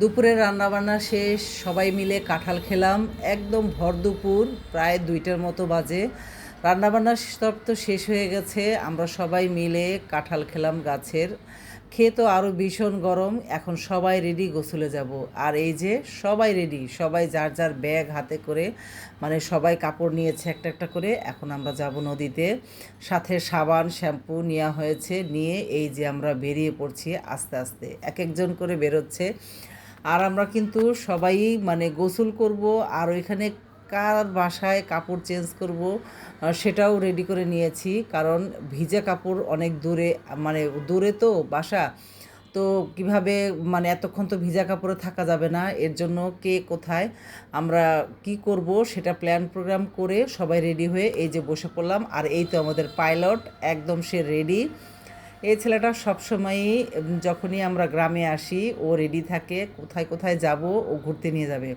দুপুরের রান্নাবান্না শেষ, সবাই মিলে কাঁঠাল খেলাম। একদম ভর দুপুর, প্রায় দুইটার মতো বাজে। রান্নাবান্না সব তো শেষ হয়ে গেছে, আমরা সবাই মিলে কাঁঠাল খেলাম গাছের। খেয়ে তো আরও ভীষণ গরম, এখন সবাই রেডি গোসলে যাব। আর এই যে সবাই রেডি সবাই যার যার ব্যাগ হাতে করে মানে সবাই কাপড় নিয়েছে একটা একটা করে, এখন আমরা যাব নদীতে। সাথে সাবান, শ্যাম্পু নেওয়া হয়েছে, নিয়ে এই যে আমরা বেরিয়ে পড়ছি আস্তে আস্তে। এক একজন করে বেরোচ্ছে। আর আমরা কিন্তু সবাই মানে গোসল করব, আর ওইখানে কার বাসায় কাপড় চেঞ্জ করব সেটাও রেডি করে নিয়েছি। কারণ ভিজে কাপড় অনেক দূরে মানে দূরে তো বাসা, তো কীভাবে মানে এতক্ষণ তো ভিজা কাপড়ে থাকা যাবে না, এর জন্য কে কোথায়, আমরা কি করব সেটা প্ল্যান প্রোগ্রাম করে সবাই রেডি হয়ে এই যে বসে পড়লাম। আর এই তো আমাদের পাইলট একদম সে রেডি এই ছেলেটা সবসময়ই যখনই আমরা গ্রামে আসি, ও রেডি থাকে, কোথায় কোথায় যাব, ও ঘুরতে নিয়ে যাবে।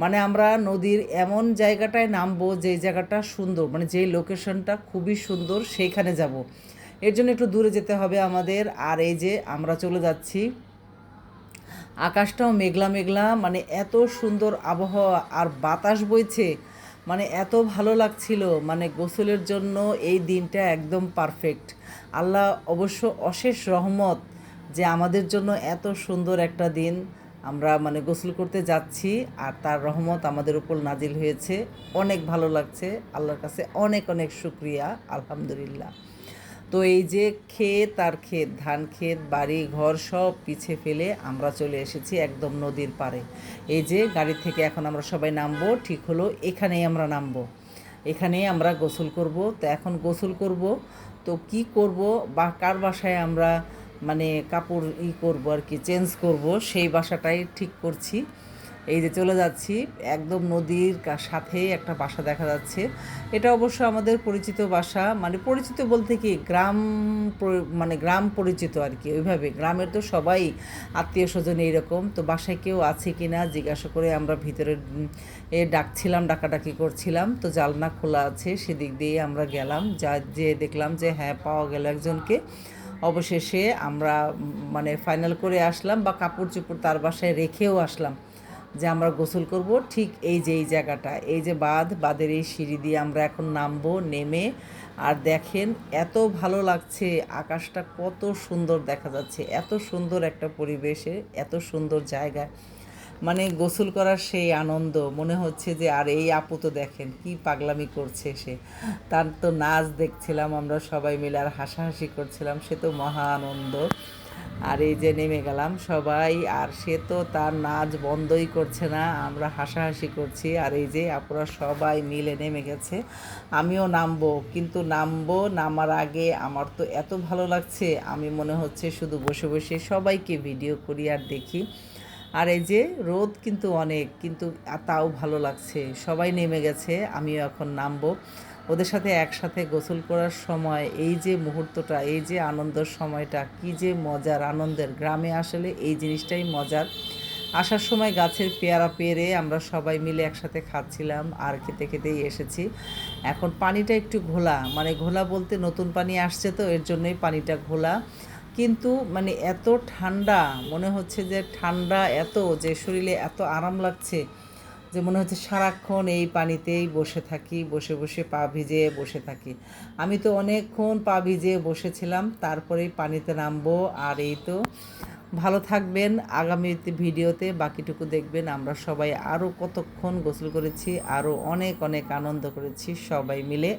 মানে আমরা নদীর এমন জায়গাটায় নামবো, যে জায়গাটা সুন্দর মানে যেই লোকেশনটা খুবই সুন্দর, সেইখানে যাব। এর জন্য একটু দূরে যেতে হবে আমাদের। আর এই যে আমরা চলে যাচ্ছি, আকাশটাও মেঘলা মেঘলা মানে এত সুন্দর আবহাওয়া, আর বাতাস বইছে। মানে এত ভালো লাগছিল মানে গোসলের জন্য এই দিনটা একদম পারফেক্ট আল্লাহ অবশ্য অশেষ রহমত যে আমাদের জন্য এত সুন্দর একটা দিন আমরা মানে গোসল করতে যাচ্ছি, আর তার রহমত আমাদের উপর নাজিল হয়েছে। অনেক ভালো লাগছে, আল্লাহর কাছে অনেক অনেক শুক্রিয়া, আলহামদুলিল্লাহ। তো এই যে ক্ষেত আর ক্ষেত, ধান ক্ষেত, বাড়ি ঘর সব পিছে ফেলে আমরা চলে এসেছি একদম নদীর পাড়ে। এই যে গাড়ি থেকে এখন আমরা সবাই নামবো, ঠিক হলো, এখানেই আমরা নামবো। এখানেই আমরা গোসল করব। তো এখন গোসল করব। তো কি করব? বা কার বাসায় আমরা মানে কাপড় ই করব আর কি, চেঞ্জ করব, সেই বাসাটাই ঠিক করছি। এই যে চলে যাচ্ছি একদম নদীর সাথেই একটা বাসা দেখা যাচ্ছে। এটা অবশ্য আমাদের পরিচিত বাসা মানে পরিচিত বলতে কি গ্রাম মানে গ্রাম পরিচিত আর কি, ওইভাবে। গ্রামের তো সবাই আত্মীয় স্বজন এইরকম, তো বাসায় কেউ আছে কি না জিজ্ঞাসা করে আমরা ভিতরে, এ ডাকছিলাম, ডাকাডাকি করছিলাম, তো জালনা খোলা আছে, সেদিক দিয়ে আমরা গেলাম, যা, যে দেখলাম যে হ্যাঁ পাওয়া গেল একজনকে। অবশেষে আমরা মানে ফাইনাল করে আসলাম বা কাপড় চোপড় তার বাসায় রেখেও আসলাম। যে আমরা গোসল করব ঠিক এই যে এই জায়গাটা। এই যে বাঁধ, বাঁধের এই সিঁড়ি দিয়ে আমরা এখন নামবো, নেমে। আর দেখেন এত ভালো লাগছে, আকাশটা কত সুন্দর দেখা যাচ্ছে। এত সুন্দর একটা পরিবেশে, এত সুন্দর জায়গা মানে গোসল করার সেই আনন্দ, মনে হচ্ছে যে আর এই আপু তো দেখেন কি পাগলামি করছে সে। তার তো নাচ দেখছিলাম আমরা সবাই মিলে আর হাসাহাসি করছিলাম, সে তো মহা আনন্দ। আর এই যে নেমে গেলাম সবাই, আর সে তো তার নাচ বন্ধই করছে না, আমরা হাসাহাসি করছি, আর এই যে আপুরা সবাই মিলে নেমে গেছে। আমিও নামবো, কিন্তু নামবো, নামার আগে আমার তো এত ভালো লাগছে, আমি মনে হচ্ছে শুধু বসে বসে সবাইকে ভিডিও করি আর দেখি। আর এই যে রোদ কিন্তু অনেক, কিন্তু তাও ভালো লাগছে। সবাই নেমে গেছে, আমিও এখন নামবো। ওদের সাথে একসাথে গোসল করার সময় এই যে মুহূর্তটা, এই যে আনন্দের সময়টা, কি যে মজার আনন্দের। গ্রামে আসলে এই জিনিসটাই মজার। আসার সময় গাছের পেয়ারা পেরে আমরা সবাই মিলে একসাথে খাচ্ছিলাম আর খেতে খেতেই এসেছি। এখন পানিটা একটু ঘোলা মানে ঘোলা বলতে নতুন পানি আসছে তো, এর জন্যই পানিটা ঘোলা। কিন্তু মানে এত ঠান্ডা, মনে হচ্ছে যে ঠান্ডা এত, যে শরীরে এত আরাম লাগছে, যে মনে হচ্ছে সারাক্ষণ এই পানিতেই বসে থাকি, বসে বসে পা ভিজে বসে থাকি। আমি তো অনেকক্ষণ পা ভিজে বসেছিলাম তারপরেই পানিতে নামবো, আর এই তো। ভালো থাকবেন, আগামী ভিডিওতে বাকিটুকু দেখবেন, আমরা সবাই আরও কতক্ষণ গোসল করেছি আরও অনেক অনেক আনন্দ করেছি, সবাই মিলে।